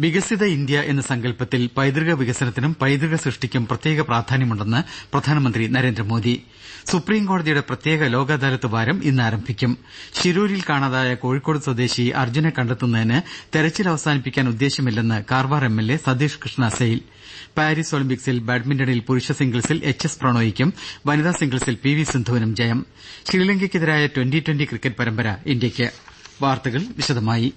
വികസിത ഇന്ത്യ എന്ന സങ്കല്പത്തിൽ പൈതൃക വികസനത്തിനും പൈതൃക സൃഷ്ടിക്കും പ്രത്യേക പ്രാധാന്യമുണ്ടെന്ന് പ്രധാനമന്ത്രി നരേന്ദ്രമോദി. സുപ്രീംകോടതിയുടെ പ്രത്യേക ലോക് അദാലത്ത് വാരം ഇന്ന് ആരംഭിക്കും. ശിരൂരിൽ കാണാതായ കോഴിക്കോട് സ്വദേശി അർജുനെ കണ്ടെത്തുന്നതിന് തെരച്ചിൽ അവസാനിപ്പിക്കാൻ ഉദ്ദേശ്യമില്ലെന്ന് Karwar M L A Satish Krishna Sail Paris ഒളിമ്പിക്സിൽ ബാഡ്മിന്റണിൽ പുരുഷ സിംഗിൾസിൽ എച്ച് എസ് പ്രണോയിക്കും വനിതാ സിംഗിൾസിൽ പി വി സിന്ധുവിനും ജയം. ശ്രീലങ്കയ്ക്കെതിരായ ട്വന്റി ട്വന്റി ക്രിക്കറ്റ് പരമ്പര ഇന്ത്യയ്ക്ക്. വാർത്തകൾ വിശദമായി.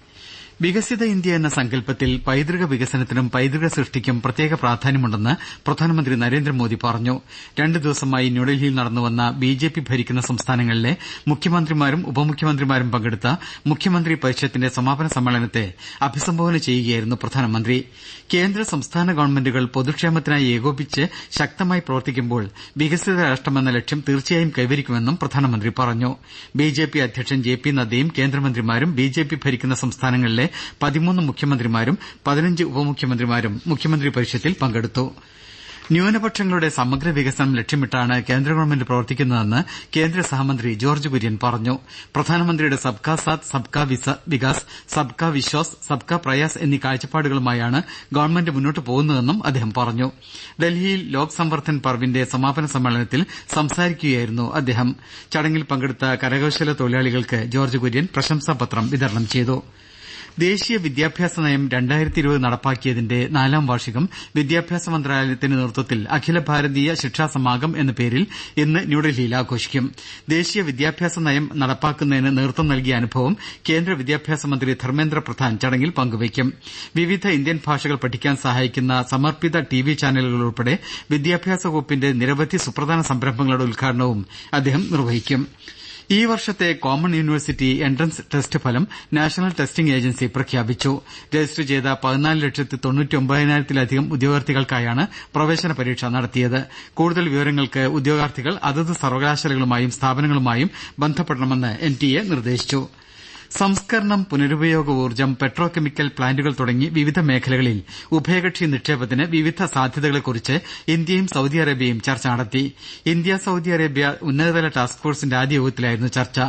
വികസിത ഇന്ത്യ എന്ന സങ്കല്പത്തിൽ പൈതൃക വികസനത്തിനും പൈതൃക സൃഷ്ടിക്കും പ്രത്യേക പ്രാധാന്യമുണ്ടെന്ന് പ്രധാനമന്ത്രി നരേന്ദ്രമോദി പറഞ്ഞു. രണ്ടു ദിവസമായി ന്യൂഡൽഹിയിൽ നടന്നുവന്ന ബി ജെ പി ഭരിക്കുന്ന സംസ്ഥാനങ്ങളിലെ മുഖ്യമന്ത്രിമാരും ഉപമുഖ്യമന്ത്രിമാരും പങ്കെടുത്ത മുഖ്യമന്ത്രി പരിഷത്തിന്റെ സമാപന സമ്മേളനത്തെ അഭിസംബോധന ചെയ്യുകയായിരുന്നു പ്രധാനമന്ത്രി. കേന്ദ്ര സംസ്ഥാന ഗവൺമെന്റുകൾ പൊതുക്ഷേമത്തിനായി ഏകോപിച്ച് ശക്തമായി പ്രവർത്തിക്കുമ്പോൾ വികസിത രാഷ്ട്രമെന്ന ലക്ഷ്യം തീർച്ചയായും കൈവരിക്കുമെന്നും പ്രധാനമന്ത്രി പറഞ്ഞു. ബി ജെ പി അധ്യക്ഷൻ ജെ പി നദ്ദയും കേന്ദ്രമന്ത്രിമാരും ബി ജെ പി ഭരിക്കുന്ന സംസ്ഥാനങ്ങളിലെ പതിമൂന്ന് മുഖ്യമന്ത്രിമാരും പതിനഞ്ച് ഉപമുഖ്യമന്ത്രിമാരും മുഖ്യമന്ത്രി പരിഷത്തിൽ പങ്കെടുത്തു. ന്യൂനപക്ഷങ്ങളുടെ സമഗ്ര വികസനം ലക്ഷ്യമിട്ടാണ് കേന്ദ്ര ഗവൺമെന്റ് പ്രവർത്തിക്കുന്നതെന്ന് കേന്ദ്ര സഹമന്ത്രി ജോർജ് കുര്യൻ പറഞ്ഞു. പ്രധാനമന്ത്രിയുടെ സബ്കാ സാത്ത് സബ്കാ വികാസ് സബ്കാ വിശ്വാസ് സബ്കാ പ്രയാസ് എന്നീ കാഴ്ചപ്പാടുകളുമായാണ് ഗവൺമെന്റ് മുന്നോട്ട് പോകുന്നതെന്നും അദ്ദേഹം പറഞ്ഞു. ഡൽഹിയിൽ ലോക് സംവർദ്ധൻ പർവിന്റെ സമാപന സമ്മേളനത്തിൽ സംസാരിക്കുകയായിരുന്നു അദ്ദേഹം. ചടങ്ങിൽ പങ്കെടുത്ത കരകൌശല തൊഴിലാളികൾക്ക് ജോർജ് കുര്യൻ പ്രശംസാപത്രം വിതരണം ചെയ്തു. ദേശീയ വിദ്യാഭ്യാസ നയം രണ്ടായിരത്തി ഇരുപത് നടപ്പാക്കിയതിന്റെ നാലാം വാർഷികം വിദ്യാഭ്യാസ മന്ത്രാലയത്തിന്റെ നേതൃത്വത്തിൽ അഖില ഭാരതീയ ശിക്ഷാ സമാഗം എന്ന പേരിൽ ഇന്ന് ന്യൂഡൽഹിയിൽ ആഘോഷിക്കും. ദേശീയ വിദ്യാഭ്യാസ നയം നടപ്പാക്കുന്നതിന് നേതൃത്വം നൽകിയ അനുഭവം കേന്ദ്ര വിദ്യാഭ്യാസ മന്ത്രി ധർമ്മേന്ദ്ര പ്രധാൻ ചടങ്ങിൽ പങ്കുവയ്ക്കും. വിവിധ ഇന്ത്യൻ ഭാഷകൾ പഠിക്കാൻ സഹായിക്കുന്ന സമർപ്പിത ടി വി ചാനലുകൾ ഉൾപ്പെടെ വിദ്യാഭ്യാസ വകുപ്പിന്റെ നിരവധി സുപ്രധാന സംരംഭങ്ങളുടെ ഉദ്ഘാടനവും അദ്ദേഹം നിർവഹിക്കും. ഈ വർഷത്തെ കോമൺ യൂണിവേഴ്സിറ്റി എൻട്രൻസ് ടെസ്റ്റ് ഫലം നാഷണൽ ടെസ്റ്റിംഗ് ഏജൻസി പ്രഖ്യാപിച്ചു. രജിസ്റ്റർ ചെയ്ത പതിനാല് ലക്ഷത്തി തൊണ്ണൂറ്റി ഒമ്പതിനായിരത്തിലധികം ഉദ്യോഗാർത്ഥികൾക്കായാണ് പ്രവേശന പരീക്ഷ നടത്തിയത്. കൂടുതൽ വിവരങ്ങൾക്ക് ഉദ്യോഗാർത്ഥികൾ അതത് സർവകലാശാലകളുമായും സ്ഥാപനങ്ങളുമായും ബന്ധപ്പെടണമെന്ന് എൻ ടി എ നിർദ്ദേശിച്ചു. സംസ്കരണം പുനരുപയോഗ ഊർജം പെട്രോ കെമിക്കൽ പ്ലാന്റുകൾ തുടങ്ങി വിവിധ മേഖലകളിൽ ഉഭയകക്ഷി നിക്ഷേപത്തിന് വിവിധ സാധ്യതകളെക്കുറിച്ച് ഇന്ത്യയും സൌദി അറേബ്യയും ചർച്ച നടത്തി. ഇന്ത്യ സൌദി അറേബ്യ ഉന്നതതല ടാസ്ക് ഫോഴ്സിന്റെ ആദ്യ യോഗത്തിലായിരുന്നു ചർച്ച.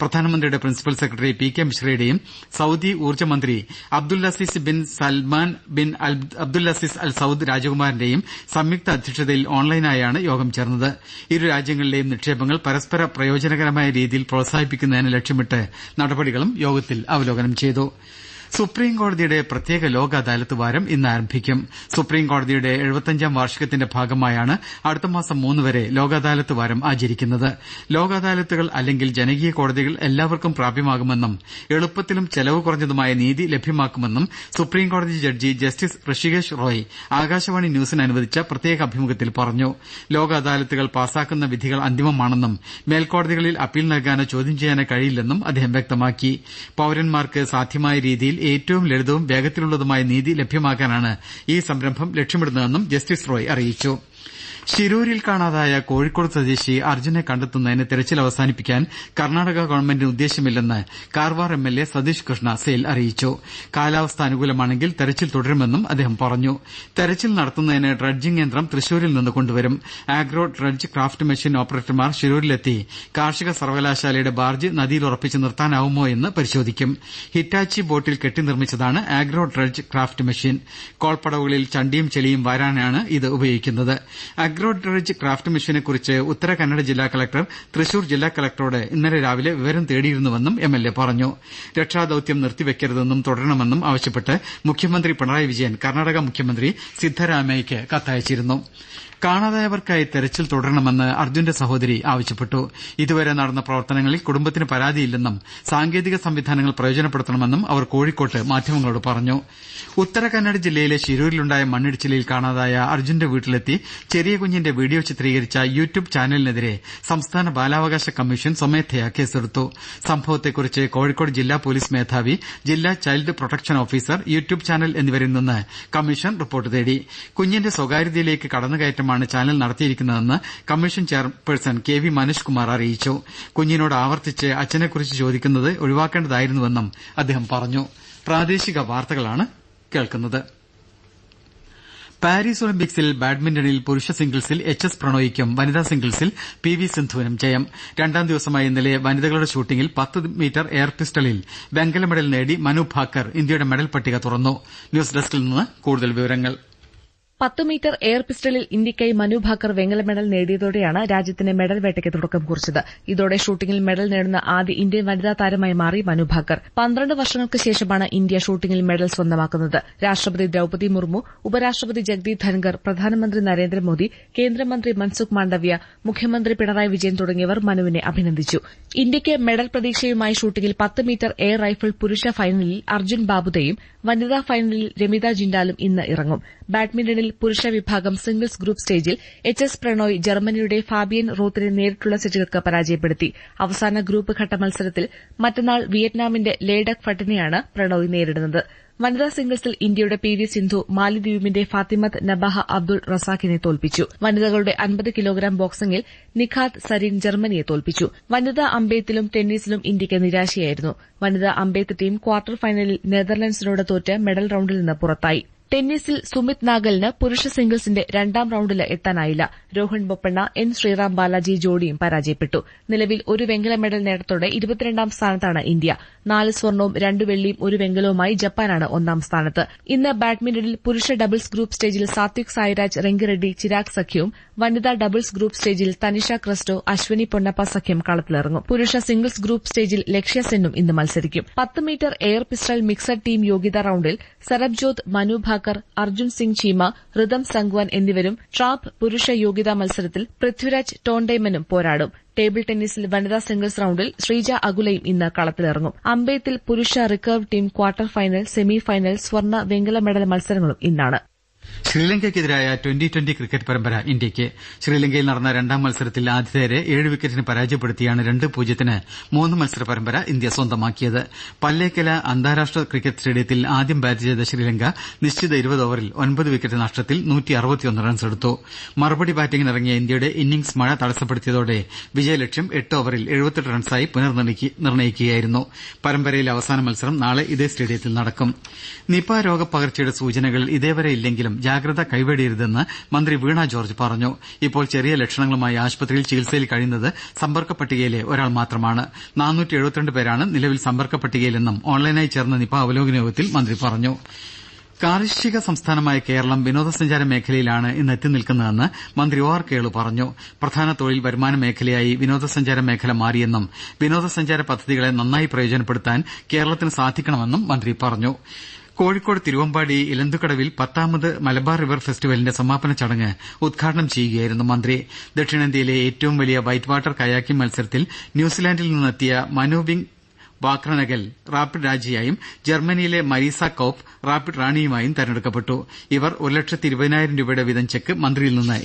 പ്രധാനമന്ത്രിയുടെ പ്രിൻസിപ്പൽ സെക്രട്ടറി പി കെ മിശ്രയുടെയും സൌദി ഊർജ മന്ത്രി Abdulaziz bin Salman bin Abdulaziz Al Saud രാജകുമാരന്റെയും സംയുക്ത അധ്യക്ഷതയിൽ ഓൺലൈനായാണ് യോഗം ചേർന്നത്. ഇരു രാജ്യങ്ങളിലെയും നിക്ഷേപങ്ങൾ പരസ്പര പ്രയോജനകരമായ രീതിയിൽ പ്രോത്സാഹിപ്പിക്കുന്നതിന് ലക്ഷ്യമിട്ട് നടപടികളും യോഗത്തിൽ അവലോകനം ചെയ്തു സുപ്രീംകോടതിയുടെ പ്രത്യേക ലോക് അദാലത്ത് വാരം ഇന്ന് ആരംഭിക്കും. സുപ്രീംകോടതിയുടെ എഴുപത്തഞ്ചാം വാർഷികത്തിന്റെ ഭാഗമായാണ് അടുത്തമാസം മൂന്ന് വരെ ലോക് അദാലത്ത് വാരം ആചരിക്കുന്നത്. ലോക് അദാലത്തുകൾ അല്ലെങ്കിൽ ജനകീയ കോടതികൾ എല്ലാവർക്കും പ്രാപ്യമാകുമെന്നും എളുപ്പത്തിലും ചെലവ് കുറഞ്ഞതുമായ നീതി ലഭ്യമാക്കുമെന്നും സുപ്രീംകോടതി ജഡ്ജി ജസ്റ്റിസ് ഋഷികേഷ് റോയ് ആകാശവാണി ന്യൂസിന് അനുവദിച്ച പ്രത്യേക അഭിമുഖത്തിൽ പറഞ്ഞു. ലോക് അദാലത്തുകൾ പാസാക്കുന്ന വിധികൾ അന്തിമമാണെന്നും മേൽക്കോടതികളിൽ അപ്പീൽ നൽകാനോ ചോദ്യം ചെയ്യാനോ കഴിയില്ലെന്നും അദ്ദേഹം വ്യക്തമാക്കി. പൌരന്മാർക്ക് സാധ്യമായ രീതിയിൽ ഏറ്റവും ലളിതവും വേഗത്തിലുള്ളതുമായ നീതി ലഭ്യമാക്കാനാണ് ഈ സംരംഭം ലക്ഷ്യമിടുന്നതെന്നും ജസ്റ്റിസ് റോയ് അറിയിച്ചു ശിരൂരിൽ കാണാതായ കോഴിക്കോട് സ്വദേശി അർജുനെ കണ്ടെത്തുന്നതിന് തെരച്ചിൽ അവസാനിപ്പിക്കാൻ കർണാടക ഗവൺമെന്റിന് ഉദ്ദേശ്യമില്ലെന്ന് Karwar M L A Satish Krishna Sail അറിയിച്ചു. കാലാവസ്ഥ അനുകൂലമാണെങ്കിൽ തെരച്ചിൽ തുടരുമെന്നും അദ്ദേഹം പറഞ്ഞു. തെരച്ചിൽ നടത്തുന്നതിന് ഡ്രഡ്ജിംഗ് യന്ത്രം തൃശൂരിൽ നിന്ന് കൊണ്ടുവരും. ആഗ്രോ ഡ്രഡ്ജ് ക്രാഫ്റ്റ് മെഷീൻ ഓപ്പറേറ്റർമാർ ശിരൂരിലെത്തി. കാർഷിക സർവകലാശാലയുടെ ബാർജ് നദിയിൽ ഉറപ്പിച്ച് നിർത്താനാവുമോ എന്ന് പരിശോധിക്കും. ഹിറ്റാച്ചി ബോട്ടിൽ കെട്ടി നിർമ്മിച്ചതാണ് ആഗ്രോ ഡ്രഡ്ജ് ക്രാഫ്റ്റ് മെഷീൻ. കോൾപ്പടവുകളിൽ ചണ്ടിയും ചെളിയും വാരാനാണ് ഇത് ഉപയോഗിക്കുന്നത്. അഗ്രോ ഡ്രഡ്ജ് ക്രാഫ്റ്റ് മെഷീനെക്കുറിച്ച് ഉത്തര കന്നഡ ജില്ലാ കലക്ടർ തൃശൂർ ജില്ലാ കലക്ടറോട് ഇന്നലെ രാവിലെ വിവരം തേടിയിരുന്നുവെന്നും എം എൽ എ പറഞ്ഞു. രക്ഷാദൌത്യം നിർത്തിവെക്കരുതെന്നും തുടരണമെന്നും ആവശ്യപ്പെട്ട് മുഖ്യമന്ത്രി പിണറായി വിജയൻ കർണാടക മുഖ്യമന്ത്രി സിദ്ധരാമയ്യയ്ക്ക് കത്തയച്ചിരുന്നു. കാണാതായവർക്കായി തെരച്ചിൽ തുടരണമെന്ന് അർജുന്റെ സഹോദരി ആവശ്യപ്പെട്ടു. ഇതുവരെ നടന്ന പ്രവർത്തനങ്ങളിൽ കുടുംബത്തിന് പരാതിയില്ലെന്നും സാങ്കേതിക സംവിധാനങ്ങൾ പ്രയോജനപ്പെടുത്തണമെന്നും അവർ കോഴിക്കോട്ട് മാധ്യമങ്ങളോട് പറഞ്ഞു. ഉത്തര കന്നഡ ജില്ലയിലെ ശിരൂരിലുണ്ടായ മണ്ണിടിച്ചിലിൽ കാണാതായ അർജുന്റെ വീട്ടിലെത്തി ചെറിയ കുഞ്ഞിന്റെ വീഡിയോ ചിത്രീകരിച്ച യൂട്യൂബ് ചാനലിനെതിരെ സംസ്ഥാന ബാലാവകാശ കമ്മീഷൻ സ്വമേധയാ കേസെടുത്തു. സംഭവത്തെക്കുറിച്ച് കോഴിക്കോട് ജില്ലാ പോലീസ് മേധാവി ജില്ലാ child protection officer YouTube channel എന്നിവരിൽ നിന്ന് കമ്മീഷൻ റിപ്പോർട്ട് തേടി. കുഞ്ഞിന്റെ സ്വകാര്യതയിലേക്ക് കടന്നുകയറ്റമാണ് channel നടത്തിയിരിക്കുന്നതെന്ന് commission chairperson K V Manoj Kumar അറിയിച്ചു. കുഞ്ഞിനോട് ആവർത്തിച്ച് അച്ഛനെക്കുറിച്ച് ചോദിക്കുന്നത് ഒഴിവാക്കേണ്ടതായിരുന്നുവെന്നും അദ്ദേഹം പറഞ്ഞു. പാരീസ് ഒളിമ്പിക്സിൽ ബാഡ്മിന്റണിൽ പുരുഷ സിംഗിൾസിൽ എച്ച് എസ് പ്രണോയിക്കും വനിതാ സിംഗിൾസിൽ പി വി സിന്ധുവിനും ജയം. രണ്ടാം ദിവസമായ ഇന്നലെ വനിതകളുടെ ഷൂട്ടിംഗിൽ പത്ത് മീറ്റർ എയർ പിസ്റ്റളിൽ വെങ്കല മെഡൽ നേടി മനു ഭാക്കർ ഇന്ത്യയുടെ മെഡൽ പട്ടിക തുറന്നു. ന്യൂസ് ഡെസ്കിൽ നിന്ന് കൂടുതൽ വിവരങ്ങൾ. പത്ത് മീറ്റർ എയർ പിസ്റ്റളിൽ ഇന്ത്യയ്ക്കായി മനു ഭാക്കർ വെങ്കല മെഡൽ നേടിയതോടെയാണ് രാജ്യത്തിന്റെ മെഡൽ വേട്ടയ്ക്ക് തുടക്കം കുറിച്ചത്. ഇതോടെ ഷൂട്ടിംഗിൽ മെഡൽ നേടുന്ന ആദ്യ ഇന്ത്യൻ വനിതാ താരമായി മാറി മനു ഭാക്കർ. പന്ത്രണ്ട് വർഷങ്ങൾക്ക് ശേഷമാണ് ഇന്ത്യ ഷൂട്ടിംഗിൽ മെഡൽ സ്വന്തമാക്കുന്നത്. രാഷ്ട്രപതി ദ്രൌപതി മുർമു ഉപരാഷ്ട്രപതി ജഗ്ദീപ് ധൻഖർ പ്രധാനമന്ത്രി നരേന്ദ്രമോദി കേന്ദ്രമന്ത്രി മൻസുഖ് മാണ്ഡവ്യ മുഖ്യമന്ത്രി പിണറായി വിജയൻ തുടങ്ങിയവർ മനുവിനെ അഭിനന്ദിച്ചു. ഇന്ത്യയ്ക്ക് മെഡൽ പ്രതീക്ഷയുമായി ഷൂട്ടിംഗിൽ പത്ത് മീറ്റർ എയർ റൈഫിൾ പുരുഷ ഫൈനലിൽ അർജുൻ ബാബുദയും വനിതാ ഫൈനലിൽ രമിത ജിൻഡാലും ഇന്ന് ഇറങ്ങും. ബാഡ്മിന്റണിൽ പുരുഷ വിഭാഗം സിംഗിൾസ് ഗ്രൂപ്പ് സ്റ്റേജിൽ എച്ച് എസ് പ്രണോയ് ജർമ്മനിയുടെ ഫാബിയൻ റൂത്തിനെ നേരിട്ടുള്ള സെറ്റുകൾക്ക് പരാജയപ്പെടുത്തി. അവസാന ഗ്രൂപ്പ് ഘട്ട മത്സരത്തിൽ മറ്റന്നാൾ വിയറ്റ്നാമിന്റെ ലേഡക് ഫട്ടിനെയാണ് പ്രണോയ് നേരിടുന്നത്. വനിതാ സിംഗിൾസിൽ ഇന്ത്യയുടെ പി വി സിന്ധു മാലിദ്വീപിന്റെ ഫാത്തിമത്ത് നബാഹ അബ്ദുൾ റസാഖിനെ തോൽപ്പിച്ചു. വനിതകളുടെ അൻപത് കിലോഗ്രാം ബോക്സിംഗിൽ നിഖാത് സരീൻ ജർമ്മനിയെ തോൽപ്പിച്ചു. വനിതാ അമ്പെയ്ത്തിലും ടെന്നീസിലും ഇന്ത്യയ്ക്ക് നിരാശയായിരുന്നു. വനിതാ അമ്പെയ്ത്ത് ടീം ക്വാർട്ടർ ഫൈനലിൽ നെതർലൻഡ്സിനോട് തോറ്റ് മെഡൽ റൌണ്ടിൽ നിന്ന് പുറത്തായി. ടെന്നീസിൽ സുമിത് നാഗലിന് പുരുഷ സിംഗിൾസിന്റെ രണ്ടാം റൌണ്ടിൽ എത്താനായില്ല. രോഹൻ ബൊപ്പണ്ണ എൻ ശ്രീറാം ബാലാജി ജോഡിയും പരാജയപ്പെട്ടു. നിലവിൽ ഒരു വെങ്കല മെഡൽ നേട്ടത്തോടെ ഇരുപത്തിരണ്ടാം സ്ഥാനത്താണ് ഇന്ത്യ. നാല് സ്വർണവും രണ്ട് വെള്ളിയും ഒരു വെങ്കലവുമായി ജപ്പാനാണ് ഒന്നാം സ്ഥാനത്ത്. ഇന്ന് ബാഡ്മിന്റണിൽ പുരുഷ ഡബിൾസ് ഗ്രൂപ്പ് സ്റ്റേജിൽ സാത്വിക് സായിരാജ് റെങ്കിറെഡ്ഡി ചിരാഗ് സഖ്യവും വനിതാ ഡബിൾസ് ഗ്രൂപ്പ് സ്റ്റേജിൽ തനിഷ ക്രിസ്റ്റോ അശ്വനി പൊന്നപ്പ സഖ്യം കളത്തിലിറങ്ങും. പുരുഷ സിംഗിൾസ് ഗ്രൂപ്പ് സ്റ്റേജിൽ ലക്ഷ്യ സെന്നും ഇന്ന് മത്സരിക്കും. പത്ത് metre air pistol mixed team യോഗ്യതാ റൌണ്ടിൽ സരബ്ജോത് മനു ഭാക്കർ അർജുൻ സിംഗ് ചീമ ഋതം സംഗ്വാൻ എന്നിവരും ട്രാപ്പ് പുരുഷ യോഗ്യതാ മത്സരത്തിൽ പൃഥ്വിരാജ് ടോണ്ടേമനും പോരാടും. ടേബിൾ ടെന്നീസിൽ വനിതാ സിംഗിൾസ് റൌണ്ടിൽ ശ്രീജ അകുലയും ഇന്ന് കളത്തിലിറങ്ങും. അമ്പെയ്ത്തിൽ പുരുഷ recurve team quarter final semi final സ്വർണ വെങ്കല മെഡൽ മത്സരങ്ങളും ഇന്നാണ്. ശ്രീലങ്കയ്ക്കെതിരായ ട്വന്റി ട്വന്റി ക്രിക്കറ്റ് പരമ്പര ഇന്ത്യയ്ക്ക്. ശ്രീലങ്കയിൽ നടന്ന രണ്ടാം മത്സരത്തിൽ ആതിഥേയരെ ഏഴ് വിക്കറ്റിന് പരാജയപ്പെടുത്തിയാണ് രണ്ട് പൂജ്യത്തിന് മൂന്ന് മത്സര പരമ്പര ഇന്ത്യ സ്വന്തമാക്കിയത്. പല്ലേക്കല അന്താരാഷ്ട്ര ക്രിക്കറ്റ് സ്റ്റേഡിയത്തിൽ ആദ്യം ബാറ്റ് ചെയ്ത ശ്രീലങ്ക നിശ്ചിത ഇരുപത് ഓവറിൽ ഒൻപത് വിക്കറ്റ് നഷ്ടത്തിൽ റൺസ് എടുത്തു. മറുപടി ബാറ്റിംഗിനിറങ്ങിയ ഇന്ത്യയുടെ ഇന്നിംഗ്സ് മഴ തടസ്സപ്പെടുത്തിയതോടെ വിജയലക്ഷ്യം എട്ട് ഓവറിൽ എഴുപത്തെട്ട് റൺസായി പുനർനിർണയിക്കുകയായിരുന്നു പരമ്പരയിലെ അവസാന മത്സരം നാളെ ഇതേ സ്റ്റേഡിയത്തിൽ നടക്കും. നിപ രോഗപ്പകർച്ചയുടെ സൂചനകൾ ഇതേവരെ ഇല്ലെങ്കിലും ജാഗ്രത കൈവെടിയരുതെന്ന് മന്ത്രി വീണ ജോർജ് പറഞ്ഞു. ഇപ്പോൾ ചെറിയ ലക്ഷണങ്ങളുമായി ആശുപത്രിയിൽ ചികിത്സയിൽ കഴിയുന്നത് സമ്പർക്ക പട്ടികയിലെ ഒരാൾ മാത്രമാണ്. പേരാണ് നിലവിൽ സമ്പർക്ക പട്ടികയിലെന്നും ഓൺലൈനായി ചേർന്ന നിപ അവലോകന യോഗത്തിൽ മന്ത്രി പറഞ്ഞു. കാർഷിക സംസ്ഥാനമായ കേരളം വിനോദസഞ്ചാര മേഖലയിലാണ് ഇന്ന് എത്തി എത്തിനിൽക്കുന്നതെന്ന് മന്ത്രി ഒ ആർ കേളു പറഞ്ഞു. പ്രധാന തൊഴിൽ വരുമാന മേഖലയായി വിനോദസഞ്ചാര മേഖല മാറിയെന്നും വിനോദസഞ്ചാര പദ്ധതികളെ നന്നായി പ്രയോജനപ്പെടുത്താൻ കേരളത്തിന് സാധിക്കണമെന്നും മന്ത്രി പറഞ്ഞു. കോഴിക്കോട് തിരുവമ്പാടി ഇലന്തുക്കടവിൽ പത്താമത് മലബാർ റിവർ ഫെസ്റ്റിവലിന്റെ സമാപന ചടങ്ങ് ഉദ്ഘാടനം ചെയ്യുകയായിരുന്നു മന്ത്രി. ദക്ഷിണേന്ത്യയിലെ ഏറ്റവും വലിയ വൈറ്റ് വാട്ടർ കയാക്കിംഗ് മത്സരത്തിൽ ന്യൂസിലാന്റിൽ നിന്നെത്തിയ മനുവിംഗ് വാക്രനഗൽ റാപ്പിഡ് രാജിയായും ജർമ്മനിയിലെ മരീസ കൌപ്പ് റാപ്പിഡ് റാണിയുമായും തെരഞ്ഞെടുക്കപ്പെട്ടു. ഇവർ ഒരു ലക്ഷത്തി ഇരുപതിനായിരം രൂപയുടെ വീതം ചെക്ക് മന്ത്രിയിൽ നിന്ന്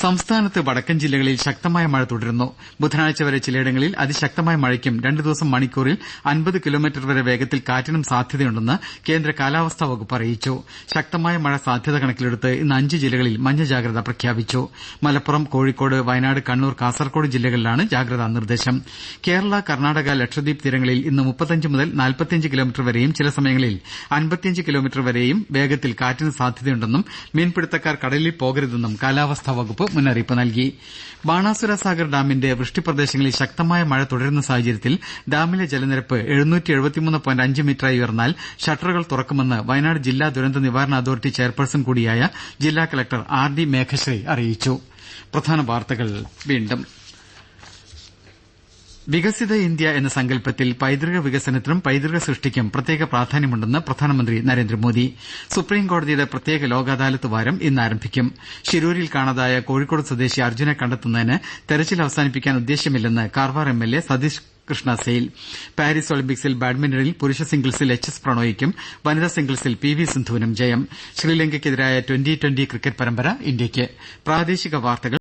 സംസ്ഥാനത്ത് വടക്കൻ ജില്ലകളിൽ ശക്തമായ മഴ തുടരുന്നു. ബുധനാഴ്ച വരെ ചിലയിടങ്ങളിൽ അതിശക്തമായ മഴയ്ക്കും രണ്ടു ദിവസം മണിക്കൂറിൽ അൻപത് കിലോമീറ്റർ വരെ വേഗത്തിൽ കാറ്റിനും സാധ്യതയുണ്ടെന്ന് കേന്ദ്ര കാലാവസ്ഥാ വകുപ്പ് അറിയിച്ചു. ശക്തമായ മഴ സാധ്യത കണക്കിലെടുത്ത് ഇന്ന് അഞ്ച് ജില്ലകളിൽ മഞ്ഞ ജാഗ്രത പ്രഖ്യാപിച്ചു. മലപ്പുറം കോഴിക്കോട് വയനാട് കണ്ണൂർ കാസർകോട് ജില്ലകളിലാണ് ജാഗ്രതാ നിർദ്ദേശം. കേരള കർണാടക ലക്ഷദ്വീപ് തീരങ്ങളിൽ ഇന്ന് മുപ്പത്തഞ്ച് മുതൽ നാൽപ്പത്തിയഞ്ച് കിലോമീറ്റർ വരെയും ചില സമയങ്ങളിൽ അൻപത്തിയഞ്ച് കിലോമീറ്റർ വരെയും വേഗത്തിൽ കാറ്റിന് സാധ്യതയുണ്ടെന്നും മീൻപിടുത്തക്കാർ കടലിൽ പോകരുതെന്നും കാലാവസ്ഥാ വകുപ്പ് മുന്നറിയിപ്പ് നൽകി. ബാണാസുര സാഗർ ഡാമിന്റെ വൃഷ്ടിപ്രദേശങ്ങളിൽ ശക്തമായ മഴ തുടരുന്ന സാഹചര്യത്തിൽ ഡാമിലെ ജലനിരപ്പ് മീറ്ററായി ഉയർന്നാൽ ഷട്ടറുകൾ തുറക്കുമെന്ന് വയനാട് ജില്ലാ ദുരന്ത നിവാരണ അതോറിറ്റി ചെയർപേഴ്സൺ കൂടിയായ ജില്ലാ കലക്ടർ ആർ ഡി മേഘശ്രീ അറിയിച്ചു. വികസിത ഇന്ത്യ എന്ന സങ്കല്പത്തിൽ പൈതൃക വികസനത്തിനും പൈതൃക സൃഷ്ടിക്കും പ്രത്യേക പ്രാധാന്യമുണ്ടെന്ന് പ്രധാനമന്ത്രി നരേന്ദ്രമോദി. സുപ്രീംകോടതിയുടെ പ്രത്യേക ലോക് അദാലത്ത് വാരം ഇന്ന് ആരംഭിക്കും. ശിരൂരിൽ കാണാതായ കോഴിക്കോട് സ്വദേശി അർജുനെ കണ്ടെത്തുന്നതിന് തെരച്ചിൽ അവസാനിപ്പിക്കാൻ ഉദ്ദേശ്യമില്ലെന്ന് Karwar M L A Satish Krishna Sail Paris ഒളിമ്പിക്സിൽ ബാഡ്മിന്റണിൽ പുരുഷ സിംഗിൾസിൽ എച്ച് എസ് പ്രണോയിക്കും വനിതാ സിംഗിൾസിൽ പി വി സിന്ധുവിനും ജയം. ശ്രീലങ്കയ്ക്കെതിരായ ട്വന്റി ട്വന്റി ക്രിക്കറ്റ് പരമ്പര ഇന്ത്യയ്ക്ക്.